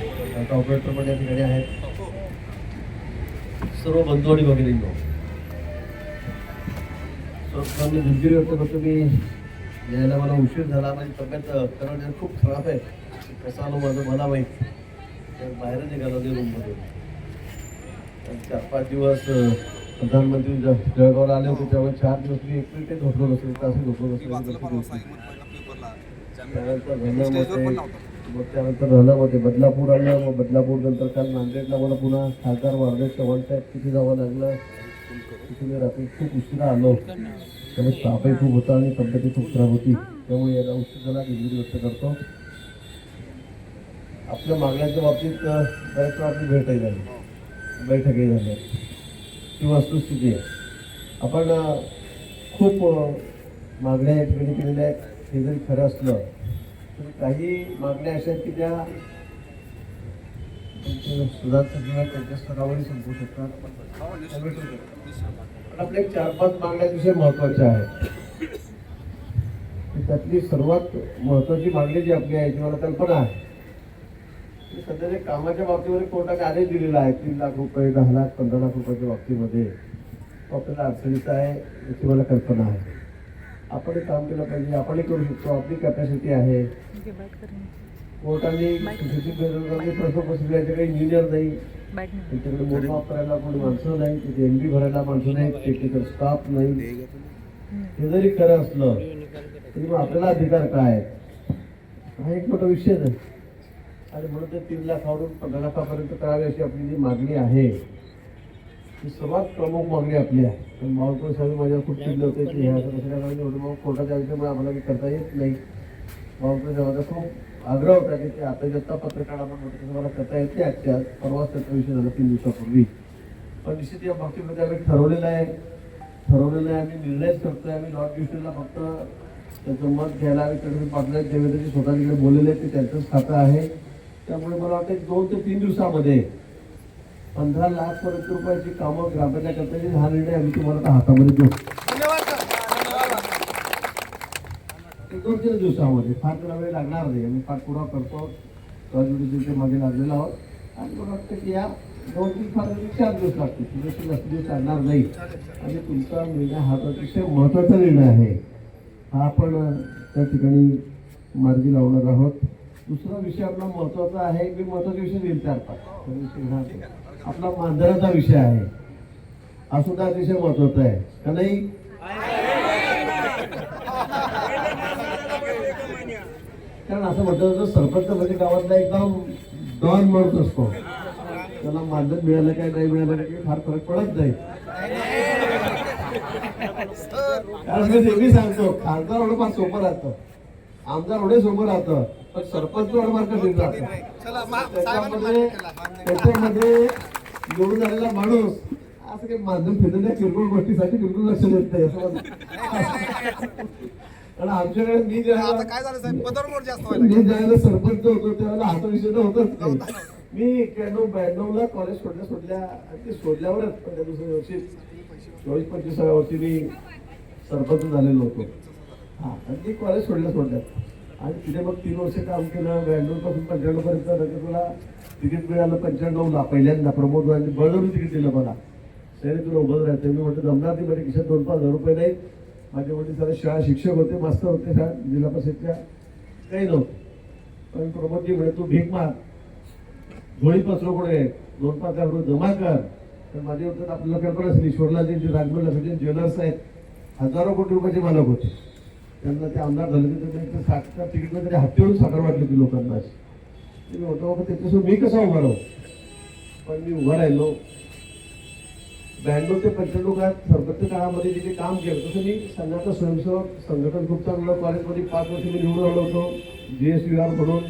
आता ऑपरेटर पण या ठिकाणी आहेत. सर्व बंधू आणि भगिनींनो मी दिलगिरी व्यक्त करतो मी यायला मला उशीर झाला माझी तब्येत म्हणजे खूप खराब आहे. कसं आलो माझं मला माहीत. तर बाहेर निघालो ते रूममधून आणि चार पाच दिवस प्रधानमंत्री जळगावला आले होते त्यामुळे चार दिवस मी एकटे ते झोपलो नसेल तास झोपलो नसेल त्यानंतर धरणामध्ये मग त्यानंतर झालं मध्ये बदलापूर आलं मग बदलापूर नंतर काल नांदेडला मला पुन्हा खासदार वारदे चव्हाण साहेब तिथे जावं लागलं. तिथे मी रात्री खूप उशिरा आलो. त्यामुळे तापही खूप होता आणि तब्येतही खूप खराब होती. त्यामुळे याला उशीर झाला व्यक्त करतो. आपल्या मागण्यांच्या बाबतीत बरेच बऱ्याच आपली भेटही झाली. बैठकही झाल्या. ती वस्तुस्थिती आहे. आपण खूप मागण्या या ठिकाणी केलेल्या आहेत. हे जरी खरं असलं काही मागण्या अशा आहेत की त्या तुमच्या त्यांच्या स्तरावरही संपू शकतात. पण आपल्या चार पाच मागण्या अतिशय महत्त्वाच्या आहेत. त्यातली सर्वात महत्वाची मागणी जी आपली आहे ती मला कल्पना आहे की सध्या कामाच्या बाबतीमध्ये कोर्टाने आदेश दिलेला आहे तीन लाख रुपये दहा लाख पंधरा लाख रुपयाच्या बाबतीमध्ये आपल्याला अडचणीचा आहे याची मला कल्पना आहे. आपणही काम केलं पाहिजे आपणही करू शकतो आपली कॅपॅसिटी आहे. कोर्टाने प्रश्न बसले याच्याकडे इंजिनियर नाही. त्यांच्याकडे मोजमाप करायला कोणी माणसं नाही तिथे एम बी भरायला माणसं नाही टेक्निकल स्टाफ नाही. हे जरी खरं असलं तरी मग आपल्याला अधिकार काय? हा एक मोठा विषय आहे. आणि म्हणून ते तीन लाखावरून पंधरा लाखापर्यंत करावी अशी आपली जी मागणी आहे. ही सर्वात प्रमुख मागणी आपली आहे. पण मावळकर साहेब माझ्या खूप चिडले होते की ह्या दुसऱ्या कसं काय मग कोर्टाच्या आयुष्यामुळे आम्हाला काही करता येत नाही. मावळकर साहेबांचा खूप आग्रह होता की ते आता जत्ता पत्रकार आपण म्हणतो तुम्हाला करता येते आजच्या परवाच त्याचा विषय झाला तीन दिवसापूर्वी. पण निश्चित या बाबतीमध्ये आम्ही ठरवलेलं आहे. ठरवलेलं आहे आम्ही निर्णयच करतोय. आम्ही नॉर्थ डिस्ट्रिक्टला फक्त त्याचं मत घ्यायला आम्ही कडे पाटला देवेंद्रजी स्वतः तिकडे बोललेले आहेत ते त्यांचंच खातं आहे. त्यामुळे मला वाटतं एक दोन ते तीन दिवसामध्ये पंधरा लाख पर्यंत रुपयाची कामं ग्रामाच्या करताची हा निर्णय आम्ही तुम्हाला आता हातामध्ये देऊ. एक दोन तीन दिवसामध्ये. फार त्याला वेळ लागणार नाही. आम्ही पाठपुरावा करतो. राजवडीचे मागे लागलेलो आहोत. आणि मला वाटतं की या दोन तीन फार चार दिवस लागतील. तुझ्याशी जास्त दिवस लागणार नाही. आणि तुमचा निर्णय हा अतिशय महत्त्वाचा निर्णय आहे. हा आपण त्या ठिकाणी मार्गी लावणार आहोत. दुसरा विषय आपला महत्त्वाचा आहे. मी महत्त्वाचा विषय देईल चार पाच. विषय हा आपला मांजराचा विषय आहे. हा सुद्धा अतिशय महत्त्वाचा आहे? का नाही? कारण असं म्हटलं जातं सरपंच म्हणजे गावातला एकदम डॉन म्हणत असतो. त्याला मानधन मिळालं काय नाही मिळालं काय फार फरक पडत नाही. कारण मी नेहमी सांगतो खासदार एवढं फार सोपं राहतं. आमदार एवढे सोपं राहतं. पण सरपंच कठीण राहतं त्याच्यामध्ये त्याच्यामध्ये निवडून आलेला माणूस असं काही मानधन फिरलेल्या किरकोळ गोष्टीसाठी बिलकुल लक्ष देत नाही असं कारण आमच्याकडे मी व्हायला मी ज्यावेळेला सरपंच होतो त्यावेळेला हा तो विषय होतच नाही. मी एक्क्याण्णव ब्याण्णव ला कॉलेज सोडल्या सोडल्या ते सोडल्यावरच दुसऱ्या वर्षी चोवीस पंचवीसाव्या वर्षी मी सरपंच झालेलो होतो. हा आणि मी कॉलेज सोडल्या. सोडल्यात आणि तिथे मग तीन वर्ष काम केलं ब्याण्णव पंच्याण्णवपर्यंत पंच्याण्णव नंतर तुला तिकीट मिळालं पंच्याण्णवला पहिल्यांदा प्रमोद गांधी बळजबरी तिकीट दिलं मला. त्याने तुला उभं राहायचं मी म्हटलं जमणार नाही माझ्या खिशात दोन पाच हजार रुपये नाही माझे वडील सगळे शाळा शिक्षक होते मास्तर होते शाळा जिल्हा परिषदच्या काही नव्हतं. पण प्रमोदजी म्हणे तू भीक मार झोळी पसरो पुढे दोन पाच हजार रुपये जमा कर. तर माझे होतं आपल्याला कल्पना असेल ईश्वरला जे राजमहल सचिन ज्वेलर्स आहेत. हजारो कोटी रुपयाचे मालक होते. त्यांना ते आमदार झाले होते त्यांनी साखर तिकीटमध्ये तरी हत्तीवरून साखर वाटली होती लोकांना अशी. मी म्हटलं बाबा त्याच्यासोबत मी कसा उभा राहू? पण मी उभा राहिलो. ब्याण्णव ते पंच्याण्णव काळात सरपंच काळामध्ये जे काम केलं तसं मी संघाचा स्वयंसेवक संघटन खूप चांगलं कॉलेजमध्ये पाच वर्ष मी निवडून आलो होतो जी एस व्ही आर म्हणून.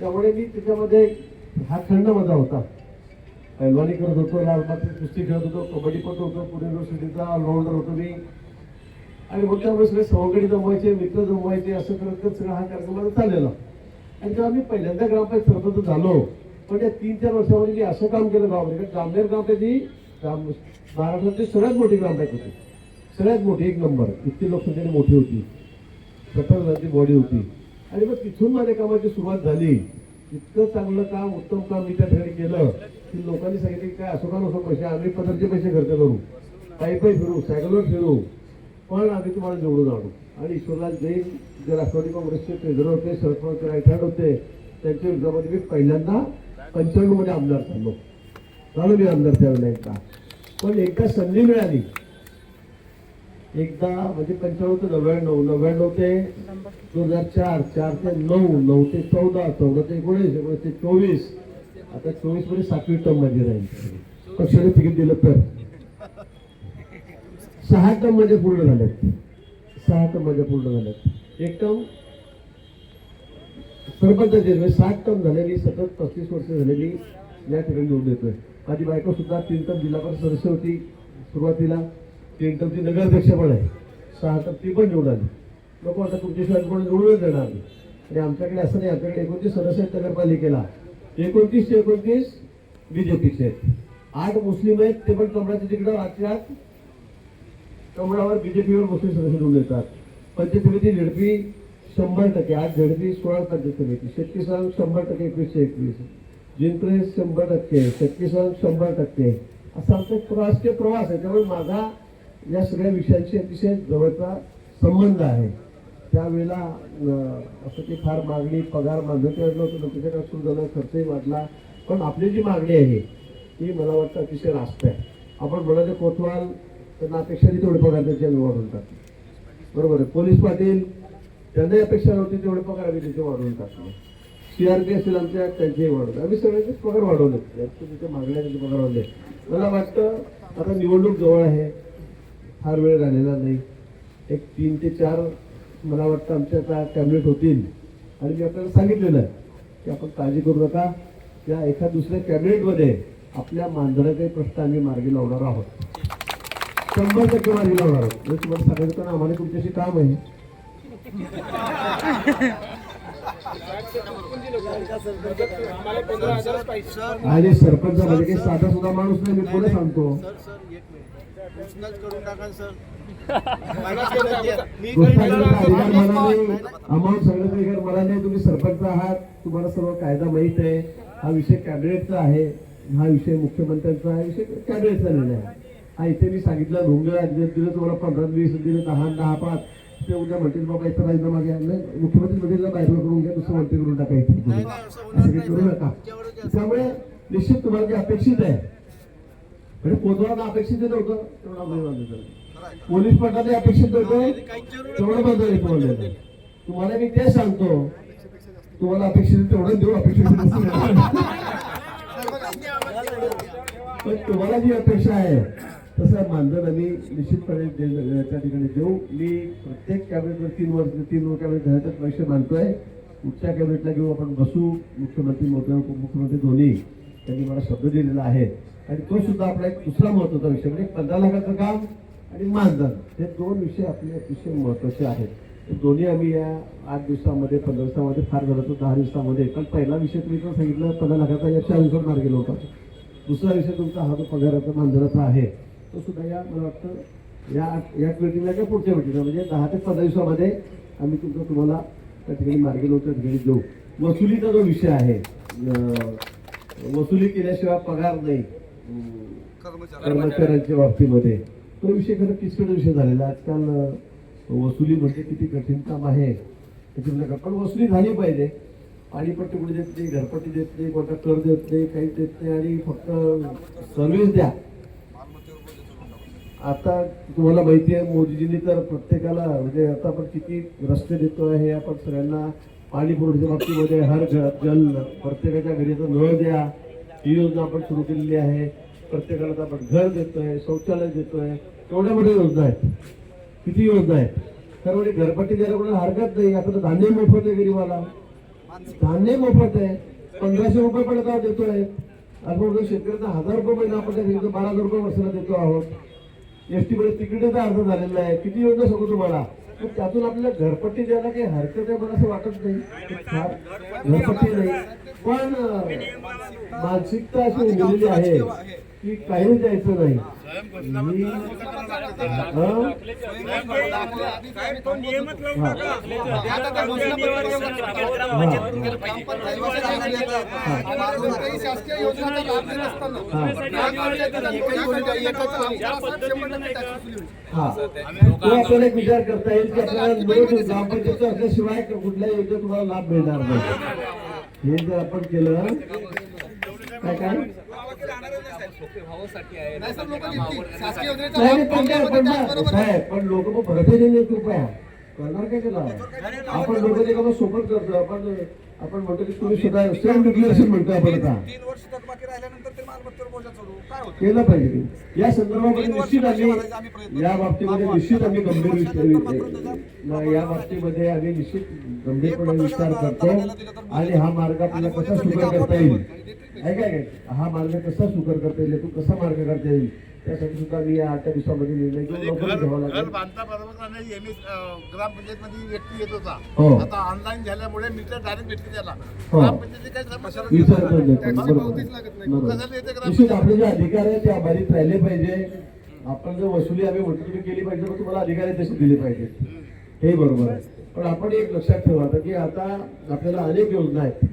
त्यामुळे मी त्याच्यामध्ये हा खंड माझा होता. पैलवानी करत होतो लालबागची कुस्ती खेळत होतो कबड्डी पण होतो पुणे युनिव्हर्सिटीचा ऑलराऊंडर होतो मी. आणि मग त्यामुळे सगळे जमवायचे मित्र जमवायचे असं करत करत सगळा हा कार्यक्रम माझा चाललेला. आणि जेव्हा मी पहिल्यांदा ग्रामपंचायत सरपंच झालो. पण या तीन चार वर्षामध्ये मी असं काम केलं गावामध्ये. कारण जामनेर ग्रामपंचायत ही ग्राम महाराष्ट्रातली सगळ्यात मोठी ग्रामपंचायत होती. सगळ्यात मोठी एक नंबर. इतकी लोकसंख्येने मोठी होती. सत्तर जणांची बॉडी होती. आणि मग तिथून माझ्या कामाची सुरुवात झाली. इतकं चांगलं काम उत्तम काम मी त्या ठिकाणी केलं. की लोकांनी सांगितलं की काय असो का नसो पैसे आम्ही पदरचे पैसे खर्च करू. पायी पायी फिरू सायकलवर फिरू. पण आम्ही तुम्हाला निवडून आणू. आणि ईश्वरराज जैन जे राष्ट्रवादी काँग्रेसचे ट्रेझर होते सरपंच राईट होते त्यांच्या विरोधामध्ये मी पहिल्यांदा पंच्याण्णवमध्ये आमदार झालो. झालो मी आमदार त्यावेळेला एकदा. पण एकदा संधी मिळाली. एकदा म्हणजे पंच्याण्णव ते नव्याण्णव नव्याण्णव ते दोन हजार चार चार ते नऊ नऊ ते चौदा चौदा ते एकोणीस एकोणीस ते चोवीस. आता चोवीसमध्ये सातवी टर्ममध्ये राहील. पक्षाने तिकीट दिलं तर. सहा टममध्ये म्हणजे पूर्ण झाल्यात सहा टममध्ये म्हणजे पूर्ण झाल्यात एक टम सरपंचाचे म्हणजे सात टर्म झालेली सतत पस्तीस वर्ष झालेली या ठिकाणी निवडून येतोय. माझी बायको सुद्धा तीन टर्म जिल्हा परिषद सदस्य होती सुरुवातीला. तीन टमची नगराध्यक्ष पण आहे. सहा टर्म ती पण निवडून आली. लोक आता तुमच्याशिवाय कोण निवडूनच देणार आणि आमच्याकडे असं नाही आमच्याकडे एकोणतीस सदस्य आहेत नगरपालिकेला एकोणतीस ते एकोणतीस बीजेपीचे आहेत. आठ मुस्लिम आहेत ते पण कमळाच्या तिकडं राज्यात कमळावर बीजेपीवर मुस्लिम सदस्य निवडून येतात. पंचायत समिती झडपी शंभर टक्के आज झडपी सोळा पंचायत समिती शेतकी संघ शंभर टक्के एकवीसशे एकवीस. जिंकले शंभर टक्के शेतकी संघ शंभर टक्के. असा आमचा एक राजकीय प्रवास आहे. त्यामुळे माझा या सगळ्या विषयांशी अतिशय जवळचा संबंध आहे. त्यावेळेला असं की फार मागणी पगार मागणी केलं होतं नोकरीच्या काळात सुरू झालं खर्चही वाढला. पण आपली जी मागणी आहे ती मला वाटतं अतिशय रास्त आहे. आपण म्हणाले कोतवाल त्यांना अपेक्षा नाही तेवढे पगार त्याच्या वाढवून टाकले बरोबर आहे. पोलीस पाटील त्यांनाही अपेक्षा नव्हती तेवढे पगार आम्ही त्याचे वाढवून टाकले सीआरपी असेल आमच्या त्यांचेही वाढवले आम्ही सगळ्यांचेच पगार वाढवले याच्या तिथे मागण्या त्यांचे पगार वाढले मला वाटतं आता निवडणूक जवळ आहे. फार वेळ राहिलेला नाही. एक तीन ते चार मला वाटतं आमच्या आता कॅबिनेट होतील. आणि मी आपल्याला सांगितलेलं आहे की आपण काळजी करू नका. या एका दुसऱ्या कॅबिनेटमध्ये आपल्या मानधनाचे प्रश्न आम्ही मार्गी लावणार आहोत. शंभर टक्के मार्गी लावणार म्हणजे तुम्हाला सांगायचं पण आम्हाला तुमच्याशी काम आहे. आणि सरपंच म्हणजे काही साधा सुद्धा माणूस नाही मी पुढे सांगतो? अमाऊंट अधिकार मला नाही तुम्ही सरपंच आहात. तुम्हाला सर्व कायदा माहीत आहे. हा विषय कॅबिनेटचा आहे. हा विषय मुख्यमंत्र्यांचा आहे. विषय कॅबिनेटचा निर्णय आहे. हा इथे मी सांगितलं भोंगे दिलं तुम्हाला पंधरा वीस दिलं दहा दहा पाच. ते उद्या म्हणतील बाबा इथं राजीनामा घ्या मुख्यमंत्री मंत्रीला बाहेर करून घ्या दुसरं मंत्री करून टाका इथे. असं काही करू. नका. त्यामुळे निश्चित तुम्हाला जे अपेक्षित आहे. म्हणजे पोचवायला अपेक्षित नव्हतं तेवढा बांधलं त्याला. पोलीस पटाने अपेक्षित होतं तेवढं येतो म्हणलं तुम्हाला मी ते सांगतो. तुम्हाला अपेक्षित तेवढं देऊ अपेक्षित. पण तुम्हाला जी अपेक्षा आहे तसं मानधन आम्ही निश्चितपणे त्या ठिकाणी देऊ. मी प्रत्येक कॅबिनेटवर तीन वर्ष तीन कॅबिनेट झाल्याचं पैसे मानतोय कुठच्या कॅबिनेटला घेऊ आपण? बसू मुख्यमंत्री मोठे उपमुख्यमंत्री दोन्ही. त्यांनी मला शब्द दिलेला आहे. आणि तो सुद्धा आपला एक दुसरा महत्त्वाचा विषय म्हणजे पंधरा लाखाचं काम आणि मानधन. हे दोन विषय आपले अतिशय महत्त्वाचे आहेत. दोन्ही आम्ही या आठ दिवसामध्ये पंधरा दिवसामध्ये फार झालं तर दहा दिवसामध्ये. कारण पहिला विषय तुम्ही तर सांगितलं पंधरा लाखाचा या चार दिवसात मार्ग गेला होता. दुसरा विषय तुमचा हा जो पगाराचा मानधनाचा आहे तो सुद्धा या मला वाटतं या या मीटिंगला किंवा पुढच्या मीटिंगला म्हणजे दहा ते पंधरा दिवसामध्ये आम्ही तुमचं तुम्हाला त्या ठिकाणी मार्गी लावून त्या ठिकाणी देऊ वसुलीचा जो विषय आहे वसुली केल्याशिवाय पगार नाही. कर्मचाऱ्यांच्या बाबतीमध्ये. तो विषय खरं किचकट विषय झालेला. आजकाल वसुली म्हणजे किती कठीण काम आहे त्याची म्हणजे पण वसुली झाली पाहिजे. पाणीपट्टी कुठे देत नाही घरपट्टी देत नाही कोणता कर देत नाही काही देत नाही आणि फक्त सर्व्हिस द्या. आता तुम्हाला माहिती आहे मोदीजींनी तर प्रत्येकाला म्हणजे आता आपण किती रस्ते देतो आहे आपण सगळ्यांना पाणी पुरवठ्याच्या बाबतीमध्ये हर घर जल प्रत्येकाच्या घरी आता नळ द्या. ही योजना आपण सुरू केलेली आहे. प्रत्येकाला तर आपण घर देतोय शौचालय देतोय. एवढ्या मोठ्या योजना आहेत. किती योजना आहेत? तर म्हणजे घरपट्टी द्यायला कोणाला हरकत नाही. आता तर धान्य मोफत आहे गरीबाला. धान्य मोफत आहे. पंधराशे रुपये पण आता देतोय. आपण शेतकऱ्यांना हजार रुपये महिना आपण त्या घरी बारा हजार रुपये वर्षाला देतो आहोत. एसटी मध्ये तिकीटच अर्ज झालेला आहे. किती योजना सांगू तुम्हाला? पण त्यातून आपल्याला घरपट्टी द्यायला काही हरकत आहे मला असं वाटत नाही. घरपट्टी नाही. पण मानसिकता अशी उमललेली आहे. की काही द्यायचं नाही. शासकीय योजनाचा लाभ देत असताना आपल्याला एक विचार करता येईल की आपल्याला मिळून ग्रामपंचायत असल्याशिवाय कुठल्याही योजनेत तुम्हाला लाभ मिळणार नाही. हे जर आपण केलं काय काय? पण लोक मग भरते नाही एक रुपया करणार काय त्याला? आपण लोक ते करतो. आपण आपण म्हणतो की तुम्ही सुद्धा सेल्फ डिक्लेरेशन म्हणतो आपण आता. तीन वर्ष थकबाकी राहिल्यानंतर ते मालमत्तेवर बोजा चढू काय होतं? केलं पाहिजे. या संदर्भामध्ये निश्चित आम्ही या बाबतीमध्ये निश्चित आम्ही गंभीर या बाबतीमध्ये आम्ही निश्चित गंभीरपणे विचार करतो आणि हा मार्ग आपल्याला कसा सुकर करता येईल? आहे काय काय हा मार्ग कसा सुकर करता येईल? तो कसा मार्ग करता येईल? त्यासाठी सुद्धा मी या आठ दिवसामध्ये निर्णय घेऊन म्हणजे घ्यावा घर लागेल. बांधता बरोबर नाही एम एस ग्रामपंचायत मध्ये व्यक्ती येत होता. हो. आता ऑनलाईन झाल्यामुळे मीटर डायरेक्ट भेटते त्याला. हो. निश्चित आपले जे अधिकार आहेत ते अबाधित राहिले पाहिजे. आपण जर वसुली आम्ही तुम्ही केली पाहिजे तर तुम्हाला अधिकार आहे तसे दिले पाहिजे हे बरोबर आहे. पण आपण एक लक्षात ठेवा आता की आता आपल्याला अनेक योजना आहेत.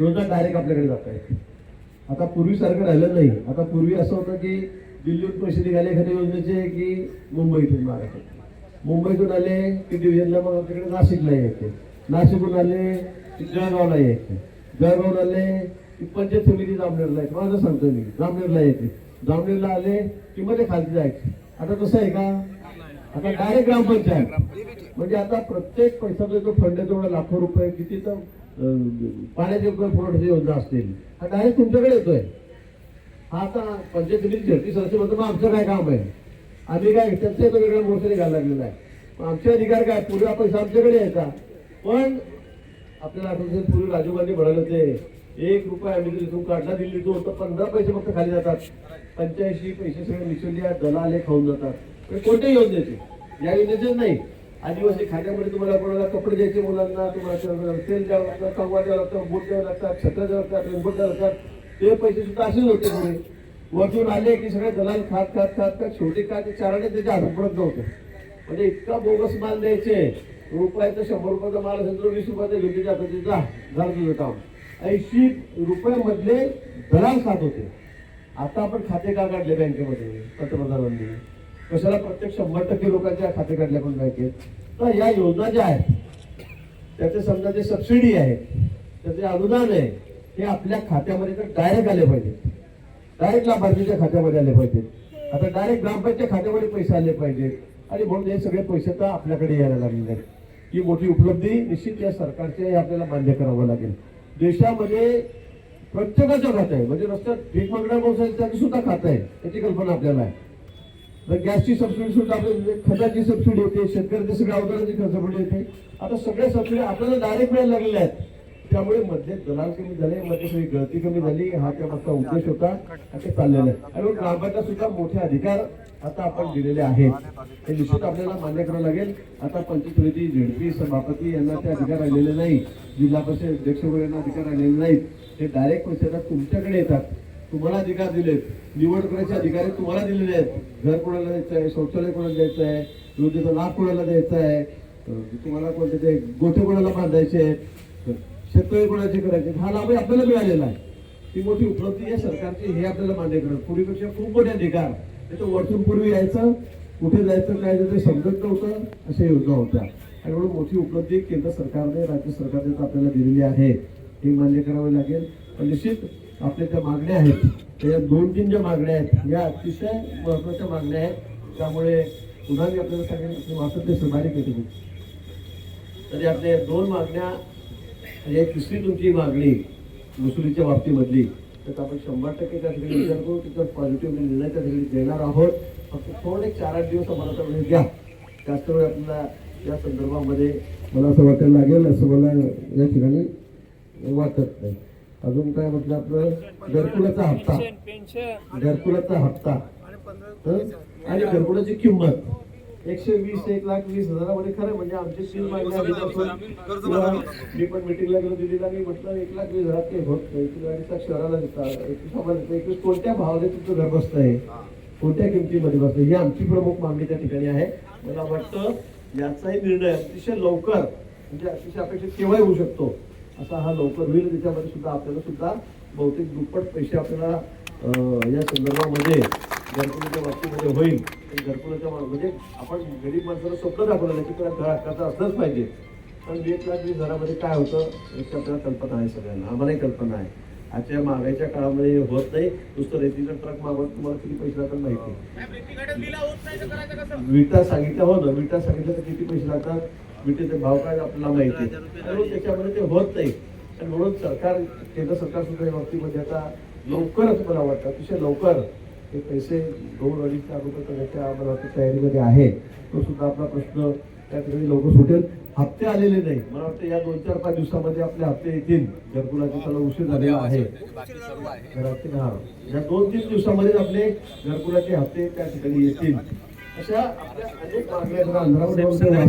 योजना डायरेक्ट आपल्याकडे जात आहेत. आता पूर्वीसारखं राहिलं नाही. आता पूर्वी असं होतं की दिल्लीहून पैसे निघाले एखाद्या योजनेचे की मुंबईतून महाराष्ट्रात मुंबईतून आले की डिव्हिजनला मग आपल्याकडे नाशिकला यायचे. नाशिकहून आले की जळगावला यायचे. जळगावला आले की पंचायत समिती जामनेरला यायचे. माझं सांगतो मी जामनेरला यायचे. जामनेरला आले की मध्ये खालती जायचे. आता तसं आहे का? आता डायरेक्ट ग्रामपंचायत. म्हणजे आता प्रत्येक पैसा जो फंड आहे तेवढा लाखो रुपये किती तर पाण्याची पाण्याचे पुरवठ्याची योजना असतील. हा डायरेक्ट तुमच्याकडे येतोय. हा आता पंचायत समिती झडती सदस्य म्हणतो मग आमचं काय काम आहे? आम्ही काय त्यांचे तो वेगळ्या मोर्चा निघायला लागलेला आहे. आमचे अधिकार काय? पूर्वी हा पैसा आमच्याकडे यायचा. पण आपल्याला आठवत पूर्वी राजीव गांधी म्हणाले होते एक रुपया आम्ही जर इथून काढला तो तर पंधरा पैसे फक्त खाली जातात. पंच्याऐंशी पैसे सगळे मिसळले दलाले खाऊन जातात. कोणत्याही योजनेचे. या योजनेचेच नाही. आदिवासी खात्यामध्ये तुम्हाला कोणाला कपडे द्यायचे मुलांना तुम्हाला तेल द्यावं लागतं कंगवा द्यावं लागतं बोट द्यावं लागतात छत्र द्यावं लागतात रेनकोट द्यावं लागतात. ते पैसे सुद्धा असेच होते पुढे. वरतून आले की सगळे दलाल खात खात खात खात. शेवटी काय ते चाराने त्याच्या हातात पडत नव्हतं. म्हणजे इतका बोगस माल द्यायचे. रुपयाचं शंभर रुपयाचा माल असेल तर वीस रुपयाचा घेऊन त्याच्या हातात जा झालं तुझं काम ऐंशी रुपयामधले दलाल खात होते. आता आपण खाते का काढले बँकेमध्ये? पंतप्रधानांनी. कशाला प्रत्येक शंभर टक्के लोकांच्या खाते काढल्या पण बँकेत तर या योजना ज्या आहेत त्याचे समजा जे सबसिडी आहे त्याचे अनुदान आहे हे आपल्या खात्यामध्ये तर डायरेक्ट आले पाहिजेत. डायरेक्ट लाभार्थीच्या खात्यामध्ये आले पाहिजेत. आता डायरेक्ट ग्रामपंचायत खात्यामध्ये पैसे आले पाहिजेत. आणि म्हणून हे सगळे पैसे तर आपल्याकडे यायला लागलेले आहेत. ही मोठी उपलब्धी निश्चित या सरकारचे हे आपल्याला मान्य करावं लागेल. देशामध्ये प्रत्येकाचं खातं आहे. म्हणजे रस्त्यात भीक मागण्या मोसायचं सुद्धा खातं आहे त्याची कल्पना आपल्याला आहे. गॅसची सबसिडी सुद्धा आपल्याला म्हणजे खताची सबसिडी येते शेतकऱ्याचे सगळ्या अवजारांची सबसिडी येते. आता सगळ्या सबसिडी आपल्याला डायरेक्ट मिळायला लागलेल्या आहेत. त्यामुळे मध्ये दलाल कमी झाले मध्ये सगळी गळती कमी झाली. हा त्या मागचा उद्देश होता. आणि ते चाललेला आहे. आणि ग्रामपंचायत सुद्धा मोठे अधिकार आता आपण दिलेले आहेत. हे निश्चित आपल्याला मान्य करावं लागेल. आता पंचायत समिती झेडपी सभापती यांना ते अधिकार राहिलेले नाही जिल्हा परिषद अध्यक्ष वगैरे यांना अधिकार राहिलेले नाहीत. ते डायरेक्ट पैसे तुमच्याकडे येतात. तुम्हाला अधिकार दिलेत. निवड करायचे अधिकार तुम्हाला दिलेले आहेत. घर कोणाला द्यायचं आहे शौचालय कोणाला द्यायचं आहे योजनेचा लाभ कोणाला द्यायचा आहे तुम्हाला कोणते ते गोठे कोणाला बांधायचे आहेत? शेतकरी कोणाचे करायचे हा लाभही आपल्याला मिळालेला आहे. ती मोठी उपलब्धी आहे सरकारची हे आपल्याला मान्य करणं. पूर्वीपेक्षा खूप मोठे अधिकार. नाही तर वरतून पूर्वी यायचं कुठे जायचं काय ते समजत नव्हतं अशा योजना होत्या. आणि म्हणून मोठी उपलब्धी केंद्र सरकारने राज्य सरकारने आपल्याला दिलेली आहे. हे मान्य करावे लागेल. निश्चित आपल्या ज्या मागण्या आहेत त्या दोन तीन ज्या मागण्या आहेत या अतिशय महत्त्वाच्या मागण्या आहेत. त्यामुळे पुन्हा मी आपल्याला सांगेन की वाचत ते सहकार्य केले तरी आपल्या दोन मागण्या आणि एक तिसरी तुमची मागणी वसुलीच्या बाबतीमधली तर आपण शंभर टक्के त्या ठिकाणी विचार करू तिथं पॉझिटिव्ह निर्णय त्या ठिकाणी देणार आहोत. फक्त थोडे चार आठ दिवस आम्हाला तर वेळ द्या. जास्त वेळ आपल्याला या संदर्भामध्ये मला असं वाटायला लागेल असं मला या ठिकाणी वाटत नाही. अजून काय म्हटलं आपलं? घरकुलाचा हप्ता. घरकुलाचा हप्ता. आणि घरकुलाची किंमत. एकशे वीस एक लाख वीस हजारामध्ये खरं म्हणजे आमची तीन मी पण मिटिंगला गेलो दिल्लीला मी म्हटलं एक लाख वीस हजार काही होत नाही. एकवीस गाडीचा शहराला देतात एकवीस आम्हाला एकवीस कोणत्या भावाने तुमचं घर बसत आहे कोणत्या किमतीमध्ये बसतं ही आमची प्रमुख मागणी त्या ठिकाणी आहे. मला वाटतं याचाही निर्णय अतिशय लवकर म्हणजे अतिशय अपेक्षित केव्हाही होऊ शकतो. असा हा लवकर होईल त्याच्यामध्ये सुद्धा आपल्याला सुद्धा बहुतेक दुप्पट पैसे आपल्याला या संदर्भामध्ये घरकुलाच्या बाबतीमध्ये होईल. घरकुलाच्या म्हणजे आपण गरीब माणसाला स्वप्न दाखवलं की त्याला घर हक्काचं असलंच पाहिजे. पण एक लाख वीस घरामध्ये काय होतं याची आपल्याला कल्पना आहे सगळ्यांना. आम्हालाही कल्पना आहे. आजच्या महागाईच्या काळामध्ये हे होत नाही. नुसतं रेतीचा ट्रक मागवत तुम्हाला किती पैसे लागतात माहिती. विटा सांगितल्या हो ना विटा सांगितलं तर किती पैसे लागतात? विटेचे भाव काय आपल्याला माहिती म्हणून त्याच्यामध्ये ते होत नाही. आणि म्हणून सरकार केंद्र सरकार सुद्धा या बाबतीमध्ये आता लवकरच मला वाटतं अतिशय लवकर हे पैसे दोन अडीच लाख रुपये करण्याच्या मला वाटतं तयारीमध्ये आहे. तो सुद्धा आपला प्रश्न त्या ठिकाणी लवकर सुटेल. हप्ते आलेले नाही. मला वाटतं या दोन चार पाच दिवसामध्ये आपले हप्ते येतील. घरकुलाचे त्याला उशीर झालेला आहे. हा. या दोन तीन दिवसामध्ये आपले घरकुलाचे हप्ते त्या ठिकाणी येतील. अशा अनेक मागण्या जरा